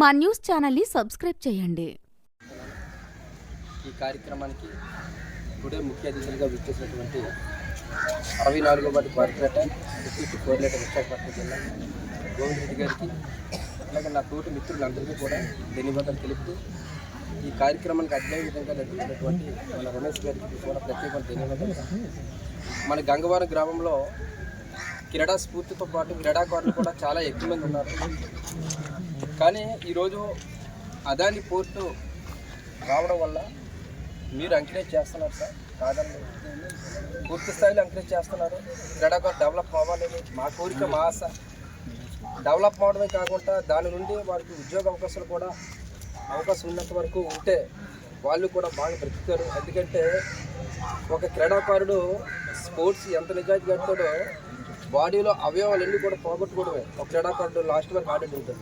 మా న్యూస్ ఛానల్ని సబ్స్క్రైబ్ చేయండి. ఈ కార్యక్రమానికి ఇప్పుడే ముఖ్య అతిథులుగా విచ్చేసినటువంటి అరవై నాలుగో వాటి కార్పొరేట డిప్యూటీ కోఆర్డినేటర్ విశాఖపట్నం జిల్లా గోవింద్ రెడ్డి గారికి అలాగే నా తోటి మిత్రులందరికీ కూడా ధన్యవాదాలు తెలుపుతూ ఈ కార్యక్రమానికి అదే విధంగా నడిపించినటువంటి మన రమేష్ గారికి కూడా ప్రత్యేకమైన ధన్యవాదాలు. మన గంగవరం గ్రామంలో క్రీడా స్ఫూర్తితో పాటు క్రీడాకారులు కూడా చాలా ఎక్కువ మంది ఉన్నారు. కానీ ఈరోజు అదాని పోర్టు రావడం వల్ల మీరు ఎంకరేజ్ చేస్తున్నారు సార్. కాదండి పూర్తి స్థాయిలో ఎంకరేజ్ చేస్తున్నారు. క్రీడాకారులు డెవలప్ అవ్వాలని మా కోరిక మా ఆశ. డెవలప్ అవడమే కాకుండా దాని నుండి వారికి ఉద్యోగ అవకాశాలు కూడా అవకాశం ఉన్నంత వరకు ఉంటే వాళ్ళు కూడా బాగా బ్రతుకుతారు. ఎందుకంటే ఒక క్రీడాకారుడు స్పోర్ట్స్ ఎంత నిజాయితీ కడతాడో బాడీలో అవయవాలన్నీ కూడా పోగొట్టుకోవడమే. ఒక క్రీడాకారుడు లాస్ట్ వరకు ఆడేది ఉంటుంది.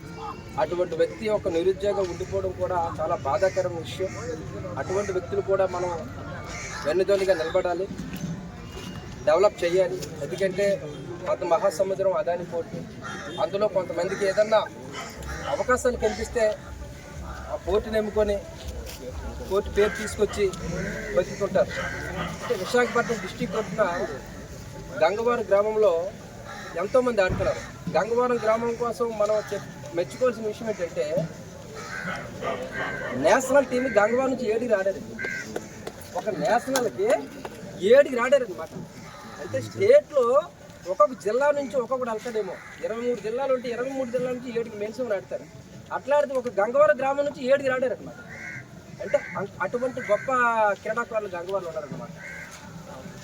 అటువంటి వ్యక్తి ఒక నిరుద్యోగం ఉండిపోవడం కూడా చాలా బాధాకరమైన విషయం. అటువంటి వ్యక్తులు కూడా మనం వెన్నుదోనిగా నిలబడాలి డెవలప్ చేయాలి. ఎందుకంటే కొంత మహాసముద్రం అదాని పోటీ. అందులో కొంతమందికి ఏదన్నా అవకాశాలు కనిపిస్తే ఆ పోటీని ఎమ్ముకొని పోటీ పేరు తీసుకొచ్చి బతుకుతుంటారు. అంటే విశాఖపట్నం డిస్టిక్ తరఫున గంగవారం గ్రామంలో ఎంతోమంది ఆడుతున్నారు. గంగవారం గ్రామం కోసం మనం మెచ్చుకోవాల్సిన విషయం ఏంటంటే నేషనల్ టీం గంగవారం నుంచి ఏడికి రాడారు ఒక నేషనల్కి ఏడికి రాడారు అనమాట అంటే స్టేట్లో ఒక్కొక్క జిల్లా నుంచి ఒక్కొక్కటి వెళ్తాడేమో. ఇరవై మూడు జిల్లాలు ఉంటే ఇరవై మూడు జిల్లాల నుంచి ఏడుకి మెన్షన్ ఆడతారు. అట్లా ఆడితే ఒక గంగవరం గ్రామం నుంచి ఏడుకి రాడారు అనమాట అంటే అటువంటి గొప్ప క్రీడాకారులు గంగవారం ఉన్నారన్నమాట.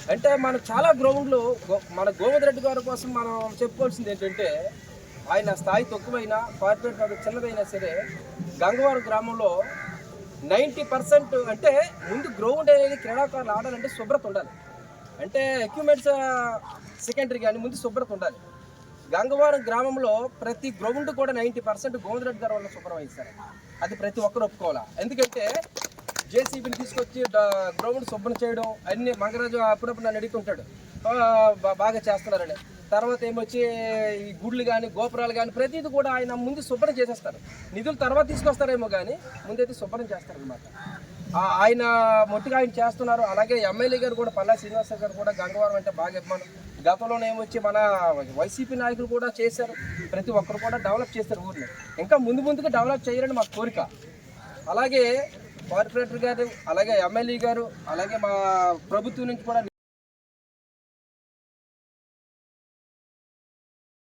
అంటే మన చాలా గ్రౌండ్లు గో- మన గోవింద్ రెడ్డి గారి కోసం మనం చెప్పుకోవాల్సింది ఏంటంటే ఆయన స్థాయి తక్కువైనా కార్పొరేట్ కాదు చిన్నదైనా సరే గంగవారం గ్రామంలో నైంటీ పర్సెంట్ అంటే ముందు గ్రౌండ్ అనేది క్రీడాకారులు ఆడాలంటే శుభ్రత ఉండాలి. అంటే ఎక్విప్మెంట్స్ సెకండరీ కానీ ముందు శుభ్రత ఉండాలి. గంగవారం గ్రామంలో ప్రతి గ్రౌండ్ కూడా నైంటీ పర్సెంట్ గోవింద్ రెడ్డి గారి వల్ల శుభ్రమైంది సార్. అది ప్రతి ఒక్కరు ఒప్పుకోవాలా? ఎందుకంటే జేసీబీని తీసుకొచ్చి డ- గ్రౌండ్ శుభ్రం చేయడం అన్ని మంగరాజు అప్పుడప్పుడు నన్ను అడుగుతుంటాడు. బాగా చేస్తున్నారని. తర్వాత ఏమొచ్చి ఈ గుడ్లు కానీ గోపురాలు కానీ ప్రతిదీ కూడా ఆయన ముందు శుభ్రం చేసేస్తారు. నిధులు తర్వాత తీసుకొస్తారేమో కానీ ముందైతే శుభ్రం చేస్తారనమాట ఆయన మొట్టిగా ఆయన చేస్తున్నారు. అలాగే ఎమ్మెల్యే గారు కూడా పల్లా శ్రీనివాస గారు కూడా గంగవరం అంటే బాగా అభిమానం. గతంలోనే ఏమొచ్చి మన వైసీపీ నాయకులు కూడా చేశారు. ప్రతి ఒక్కరు కూడా డెవలప్ చేశారు ఊరిని. ఇంకా ముందు ముందుకు డెవలప్ చేయాలని మా కోరిక. అలాగే కార్పొరేటర్ గారు అలాగే ఎమ్మెల్యే గారు అలాగే మా ప్రభుత్వం నుంచి కూడా